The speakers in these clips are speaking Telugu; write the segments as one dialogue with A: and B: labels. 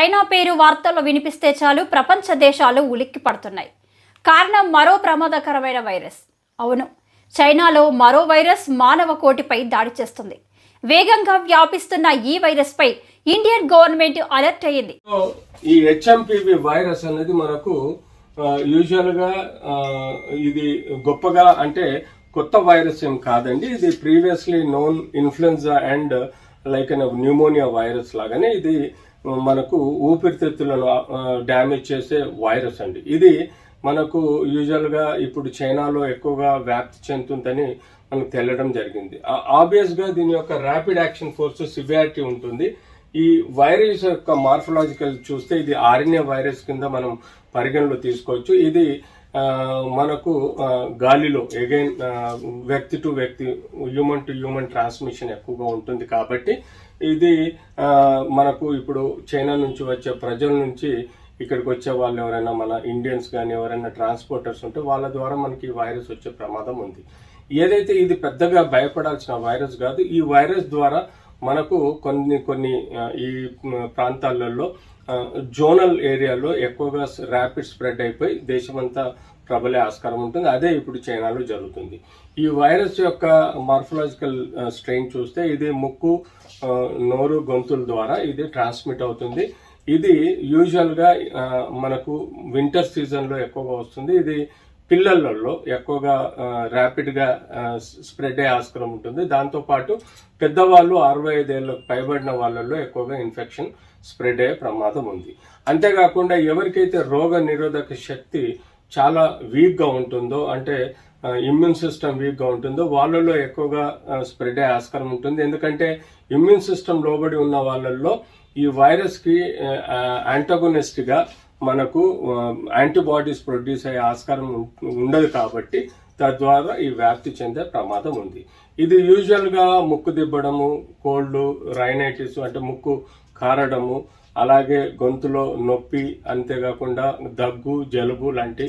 A: చైనా పేరు వార్తల్లో వినిపిస్తే చాలు ప్రపంచ దేశాలు ఉలిక్కి పడుతున్నాయి. కారణం మరో ప్రమాదకరమైన వైరస్. అవును చైనాలో మరో వైరస్ మానవ కోటిపై దాడి చేస్తుంది. వేగంగా వ్యాపిస్తున్న ఈ వైరస్ పై ఇండియన్ గవర్నమెంట్ అలర్ట్ అయ్యింది.
B: ఈ హెచ్ఎంపివి వైరస్ అనేది మనకు యూజువల్గా ఇది గొప్పగా అంటే కొత్త వైరస్ ఏం కాదండి. ఇది previously known influenza and like pneumonia virus లాగానే ఇది మనకు ఊపిరితిత్తులను డ్యామేజ్ చేసే వైరస్ అండి. ఇది మనకు యూజువల్గా ఇప్పుడు చైనాలో ఎక్కువగా వ్యాప్తి చెందుతుందని మనకు తెలియడం జరిగింది. ఆబ్వియస్గా దీని యొక్క ర్యాపిడ్ యాక్షన్ ఫోర్స్ సివియారిటీ ఉంటుంది. ఈ వైరస్ యొక్క మార్ఫలాజికల్ చూస్తే ఇది ఆర్ఎన్ఏ వైరస్ కింద మనం పరిగణలో తీసుకోవచ్చు. ఇది మనకు గాలిలో అగైన్ వ్యక్తి టు వ్యక్తి హ్యూమన్ టు హ్యూమన్ ట్రాన్స్మిషన్ ఎక్కువగా ఉంటుంది కాబట్టి ఇది మనకు ఇప్పుడు చైనా నుంచి వచ్చే ప్రజల నుంచి ఇక్కడికి వచ్చే వాళ్ళు ఎవరైనా మన ఇండియన్స్ కానీ ఎవరైనా ట్రాన్స్పోర్టర్స్ ఉంటే వాళ్ళ ద్వారా మనకి ఈ వైరస్ వచ్చే ప్రమాదం ఉంది. ఏదైతే ఇది పెద్దగా భయపడాల్సిన వైరస్ కాదు ఈ వైరస్ ద్వారా మనకు కొన్ని కొన్ని ఈ ప్రాంతాలలో జోనల్ ఏరియాలో ఎక్కువగా ర్యాపిడ్ స్ప్రెడ్ అయిపోయి దేశమంతా ప్రబలే ఆస్కారం ఉంటుంది. అదే ఇప్పుడు చైనాలో జరుగుతుంది. ఈ వైరస్ యొక్క మార్ఫలాజికల్ స్ట్రెయిన్ చూస్తే ఇది ముక్కు నోరు గొంతుల ద్వారా ఇది ట్రాన్స్మిట్ అవుతుంది. ఇది యూజువల్గా మనకు వింటర్ సీజన్లో ఎక్కువగా వస్తుంది. ఇది పిల్లలలో ఎక్కువగా ర్యాపిడ్గా స్ప్రెడ్ అయ్యే ఆస్కారం ఉంటుంది. దాంతో పాటు పెద్దవాళ్ళు అరవై ఐదేళ్ళకు పైబడిన వాళ్ళల్లో ఎక్కువగా ఇన్ఫెక్షన్ స్ప్రెడ్ అయ్యే ప్రమాదం ఉంది. అంతేకాకుండా ఎవరికైతే రోగ నిరోధక శక్తి చాలా వీక్గా ఉంటుందో అంటే ఇమ్యూన్ సిస్టమ్ వీక్గా ఉంటుందో వాళ్ళలో ఎక్కువగా స్ప్రెడ్ అయ్యే ఆస్కారం ఉంటుంది. ఎందుకంటే ఇమ్యూన్ సిస్టమ్ లోబడి ఉన్న వాళ్ళల్లో ఈ వైరస్కి యాంటగోనిస్ట్గా మనకు యాంటీబాడీస్ ప్రొడ్యూస్ అయ్యే ఆస్కారం ఉండదు కాబట్టి తద్వారా ఈ వ్యాప్తి చెందే ప్రమాదం ఉంది. ఇది యూజువల్గా ముక్కు దిబ్బడము కోల్డ్ రైనైటిస్ అంటే ముక్కు కారడము అలాగే గొంతులో నొప్పి అంతేకాకుండా దగ్గు జలుబు లాంటి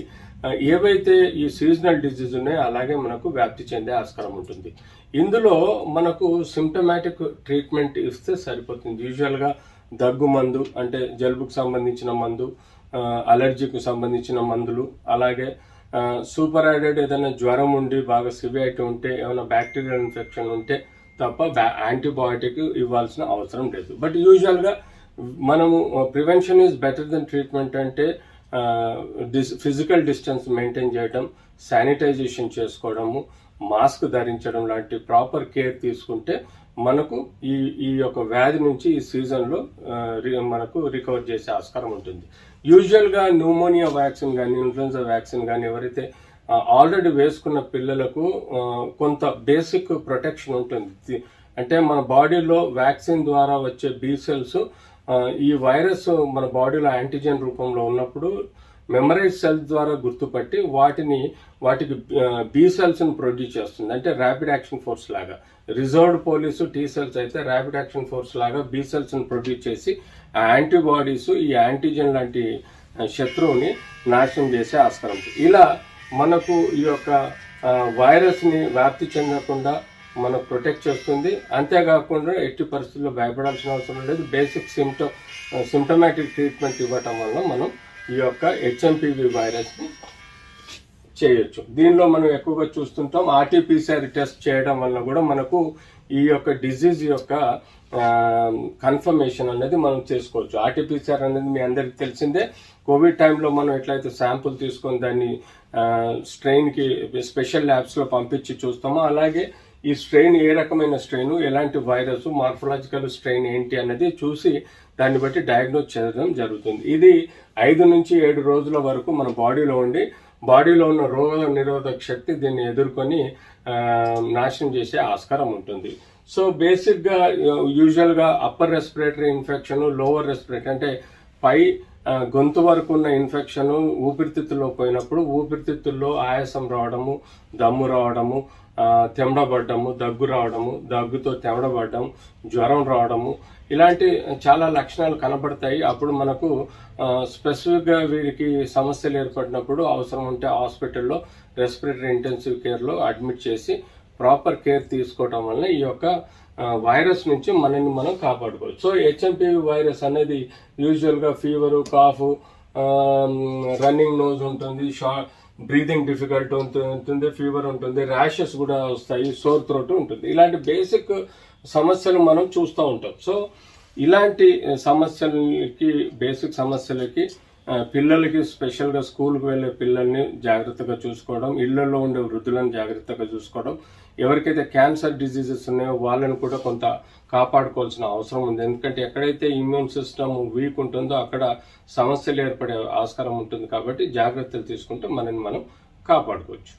B: ఏవైతే ఈ సీజనల్ డిజీజ్ ఉన్నాయో అలాగే మనకు వ్యాప్తి చెందే ఆస్కారం ఉంటుంది. ఇందులో మనకు సిమ్టమాటిక్ ట్రీట్మెంట్ ఇస్తే సరిపోతుంది. యూజువల్గా దగ్గు మందు అంటే జలుబుకు సంబంధించిన మందు అలర్జీకి సంబంధించిన మందులు అలాగే సూపర్ యాడెడ్ ఏదైనా జ్వరం ఉండి బాగా సివియారిటీ ఉంటే ఏమైనా బ్యాక్టీరియల్ ఇన్ఫెక్షన్ ఉంటే తప్ప యాంటీబయాటిక్ ఇవ్వాల్సిన అవసరం లేదు. బట్ యూజువల్గా మనము prevention is better then treatment అంటే ఫిజికల్ డిస్టెన్స్ మెయింటైన్ చేయడం శానిటైజేషన్ చేసుకోవడము మాస్క్ ధరించడం లాంటి ప్రాపర్ కేర్ తీసుకుంటే మనకు ఈ ఈ యొక్క వ్యాధి నుంచి ఈ సీజన్లో రి- మనకు రికవర్ చేసే ఆస్కారం ఉంటుంది. యూజువల్గా న్యూమోనియా వ్యాక్సిన్ కానీ ఇన్ఫ్లుయెన్జా వ్యాక్సిన్ కానీ ఎవరైతే ఆల్రెడీ వేసుకున్న పిల్లలకు కొంత బేసిక్ ప్రొటెక్షన్ ఉంటుంది. అంటే మన బాడీలో వ్యాక్సిన్ ద్వారా వచ్చే బీ సెల్స్ ఈ వైరస్ మన బాడీలో యాంటీజెన్ రూపంలో ఉన్నప్పుడు మెమరైజ్ సెల్స్ ద్వారా గుర్తుపట్టి వాటిని వాటికి బి సెల్స్ని ప్రొడ్యూస్ చేస్తుంది. అంటే ర్యాపిడ్ యాక్షన్ ఫోర్స్ లాగా. రిజర్వ్డ్ పోలీసు టీ సెల్స్ అయితే ర్యాపిడ్ యాక్షన్ ఫోర్స్ లాగా బీ సెల్స్ని ప్రొడ్యూస్ చేసి ఆ యాంటీబాడీస్ ఈ యాంటీజెన్ లాంటి శత్రువుని నాశనం చేసే ఆస్కారం. ఇలా మనకు ఈ యొక్క వైరస్ని వ్యాప్తి చెందకుండా మనకు ప్రొటెక్ట్ చేస్తుంది. అంతేకాకుండా ఎట్టి పరిస్థితుల్లో భయపడాల్సిన అవసరం లేదు. బేసిక్ సిమ్టమ్ సిమ్టమాటిక్ ట్రీట్మెంట్ ఇవ్వటం వల్ల మనం ఈ యొక్క హెచ్ఎంపివి వైరస్ని చేయొచ్చు. దీనిలో మనం ఎక్కువగా చూస్తుంటాం ఆర్టీపీసీఆర్ టెస్ట్ చేయడం వల్ల కూడా మనకు ఈ యొక్క డిజీజ్ యొక్క కన్ఫర్మేషన్ అనేది మనం చేసుకోవచ్చు. ఆర్టీపీసీఆర్ అనేది మీ అందరికి తెలిసిందే. కోవిడ్ టైంలో మనం ఎట్లయితే శాంపుల్ తీసుకొని దాన్ని స్ట్రెయిన్కి స్పెషల్ ల్యాబ్స్లో పంపించి చూస్తామో అలాగే ఈ స్ట్రెయిన్ ఏ రకమైన స్ట్రెయిన్ ఎలాంటి వైరస్ మార్ఫలాజికల్ స్ట్రెయిన్ ఏంటి అనేది చూసి దాన్ని బట్టి డయాగ్నోస్ చేయడం జరుగుతుంది. ఇది ఐదు నుంచి ఏడు రోజుల వరకు మన బాడీలో ఉండి బాడీలో ఉన్న రోగ నిరోధక శక్తి దీన్ని ఎదుర్కొని నాశనం చేసే ఆస్కారం ఉంటుంది. సో బేసిక్గా యూజువల్గా upper respiratory infection lower respiratory అంటే పై గొంతు వరకు ఉన్న ఇన్ఫెక్షన్ ఊపిరితిత్తుల్లో పోయినప్పుడు ఊపిరితిత్తుల్లో ఆయాసం రావడము దమ్ము రావడము తెమడబడ్డము దగ్గు రావడము దగ్గుతో తెమడబడ్డం జ్వరం రావడము ఇలాంటి చాలా లక్షణాలు కనబడతాయి. అప్పుడు మనకు స్పెసిఫిక్గా వీరికి సమస్యలు ఏర్పడినప్పుడు అవసరం ఉంటే హాస్పిటల్లో రెస్పిరేటరీ ఇంటెన్సివ్ కేర్లో అడ్మిట్ చేసి ప్రాపర్ కేర్ తీసుకోవటం వల్ల ఈ యొక్క వైరస్ నుంచి మనల్ని మనం కాపాడుకోవచ్చు. సో హెచ్ఎంపివి వైరస్ అనేది యూజువల్గా ఫీవరు కాఫ్ రన్నింగ్ నోజ్ ఉంటుంది షా బ్రీదింగ్ డిఫికల్ట్ ఉంటుంది ఫీవర్ ఉంటుంది ర్యాషెస్ కూడా వస్తాయి సోర్ త్రోట్ ఉంటుంది. ఇలాంటి బేసిక్ సమస్యలు మనం చూస్తూ ఉంటాం. సో ఇలాంటి సమస్యలకి బేసిక్ సమస్యలకి పిల్లలకి స్పెషల్గా స్కూల్కి వెళ్ళే పిల్లల్ని జాగ్రత్తగా చూసుకోవడం ఇళ్ళలో ఉండే వృద్ధులను జాగ్రత్తగా చూసుకోవడం ఎవరికైతే క్యాన్సర్ డిజీజెస్ ఉన్నాయో వాళ్ళని కూడా కొంత కాపాడుకోవాల్సిన అవసరం ఉంది. ఎందుకంటే ఎక్కడైతే ఇమ్యూన్ సిస్టమ్ వీక్ ఉంటుందో అక్కడ సమస్యలు ఏర్పడే ఆస్కారం ఉంటుంది కాబట్టి జాగ్రత్తలు తీసుకుంటే మనని మనం కాపాడుకోవచ్చు.